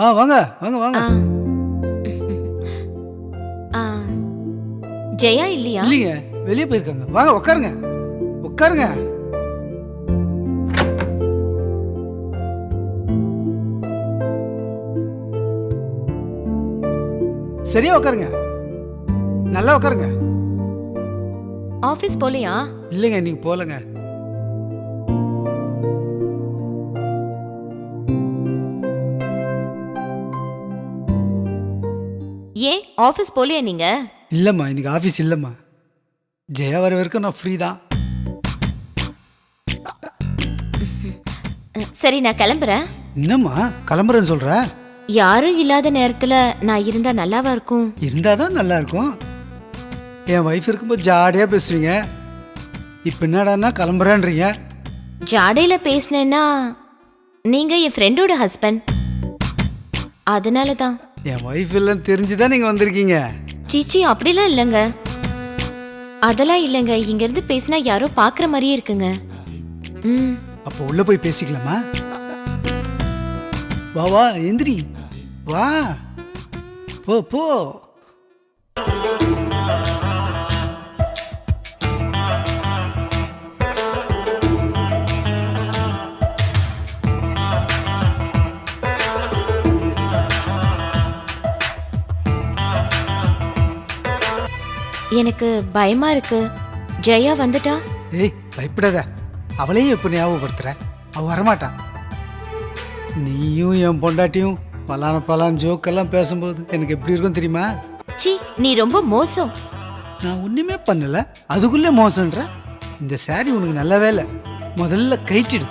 ஆ வாங்க வாங்க வாங்க. ஆ. ஆ. ஜெயா இல்லையா? இல்லைங்க வெளியே போயிருக்காங்க. வாங்க உட்காருங்க உட்காருங்க சரியா உட்காருங்க நல்லா உட்காருங்க ஆபீஸ் போலையா? இல்லைங்க நீங்க போலங்க ஏன் ஆபீஸ் போலையா நீங்க? இல்லைம்மா இன்னைக்கு ஆஃபீஸ் இல்லைம்மா. ஜெயா வர வரைக்கும் நான் ஃப்ரீ தான். சரி நான் கிளம்புறேன். என்னம்மா கிளம்புறேன்னு சொல்ற? யாரும் இல்லாத நேரத்துல நான் இருந்தா நல்லாவா இருக்கும்? இருந்தால் தான் நல்லா இருக்கும். என் ஒய்ஃப் இருக்கும்போது ஜாலியாக பேசுவீங்க. இப்போ என்னடான்னா கிளம்புறேன்றீங்க. ஜாடையில பேசினேன்னா நீங்க என் ஃப்ரெண்டோட ஹஸ்பண்ட் அதனால தான். என் ஒய்ஃப் எல்லாம் தெரிஞ்சு தான் நீங்கள் வந்திருக்கீங்க. சீச்சி அப்படிலாம் இல்லைங்க. அதெல்லாம் இல்லைங்க. இங்க இருந்து பேசினா யாரோ பாக்குற மாதிரியே இருக்குங்க. ம். அப்போ உள்ளே போய் பேசிக்கலாமா? வா வா எந்திரி. வா. போ போ. எனக்கு பயமா இருக்கு. ஜெயா வந்துட்டா? ஏய் பயப்படாத. அவளையும் இப்போ ஞாபகப்படுத்துற. அவ வரமாட்டான் நீயும் என் பொண்டாட்டியும் பலான பலான் ஜோக்கெல்லாம் பேசும்போது எனக்கு எப்படி இருக்கும் தெரியுமா? சி நீ ரொம்ப மோசம். நான் ஒண்ணுமே பண்ணல. அதுக்குள்ளே மோசன்ற? இந்த saree உனக்கு நல்ல வேலை முதல்ல கைட்டிடு.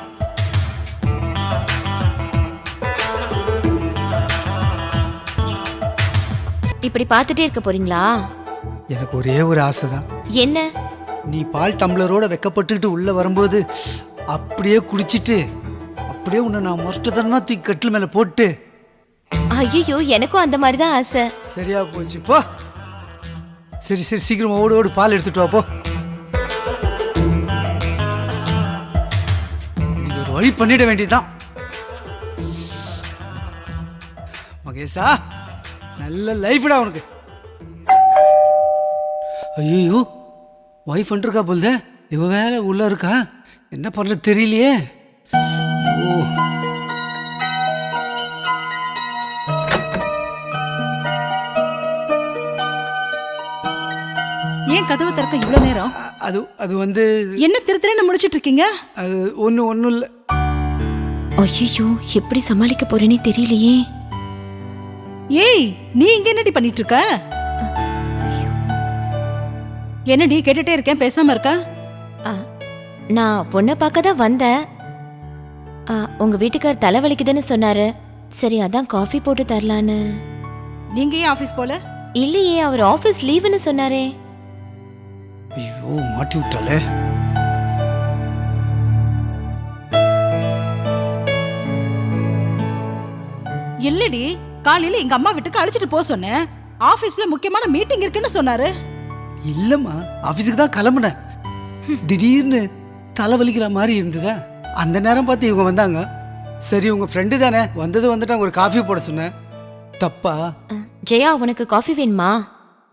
இப்படி பார்த்துட்டே இருக்க போறீங்களா? எனக்கு ஒரே ஒரு ஆசை தான் என்ன? நீ பால் டம்ளரோட வெக்கப்பட்டுக்கிட்டு உள்ள வரும்போது அப்படியே குடிச்சிட்டு அப்படியே உன்னை நான் மொஷ்டத்தனமா தூக்கி கட்டில் மேலே போட்டு. ஐயோ எனக்கும் அந்த மாதிரி தான் ஆசை. சரியா போச்சு போ. சரி சரி சீக்கிரம் ஓடு ஓடு பால் எடுத்துட்டு வா போ. நீ ஒரு வழி பண்ணிட வேண்டியதுதான். மகேஷா நல்ல லைஃப்டா உனக்கு. ஐயோ ஒய்ஃப் வந்துருக்கா போல்தே. இவ வேலை உள்ள இருக்கா? என்ன பண்றது தெரியலையே. ஓ. ஏன் கதவை திறக்க இவ்வளவு நேரம்? அது அது வந்து என்ன திரு திருன்னு முடிச்சிட்டு இருக்கீங்க அது ஒன்று ஒன்றும் இல்லை. ஐயோ எப்படி சமாளிக்க போறேனே தெரியலையே. ஏய் நீ இங்க என்னடி பண்ணிட்டு இருக்க? என்னடி கேட்டுட்டே இருக்கேன் பேசாம இருக்கா? ஆ, நான் பொண்ணை பார்க்க தான் வந்தேன். ஆ, உங்க வீட்டுக்கார் தலைவலிக்குதுன்னு சொன்னாரு. சரி அதான் காஃபி போட்டு தரலான்னு. நீங்க ஏன் ஆபீஸ் போல? இல்லையே அவர் ஆபீஸ் லீவுன்னு சொன்னாரே. ஐயோ மாட்டி விட்டாலே இல்லடி காலையில எங்க அம்மா வீட்டுக்கு அழைச்சிட்டு போக சொன்னேன். ஆபீஸ்ல முக்கியமான மீட்டிங் இருக்குன்னு சொன்னாரு. இல்லைம்மா ஆஃபீஸுக்கு தான் கிளம்புனேன். திடீர்னு தலை வலிக்கிற மாதிரி இருந்ததா? அந்த நேரம் பார்த்து இவங்க வந்தாங்க. சரி உங்க ஃப்ரெண்டு தானே வந்தது வந்துட்டு ஒரு காஃபி போட சொன்னேன். தப்பா? ஜெயா உனக்கு காஃபி வேணுமா?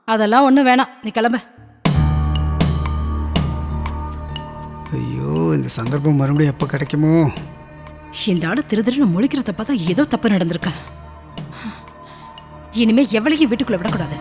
அதெல்லாம் ஒண்ணும் வேணாம் நீ கிளம்ப. ஐயோ இந்த சந்தர்ப்பம் மறுபடியும் எப்போ கிடைக்குமோ? இந்த ஆளு திரு திருன்னு முழிக்கிறத பார்த்தா ஏதோ தப்பு நடந்திருக்க. இனிமே எவளையும் வீட்டுக்குள்ள விடக்கூடாது.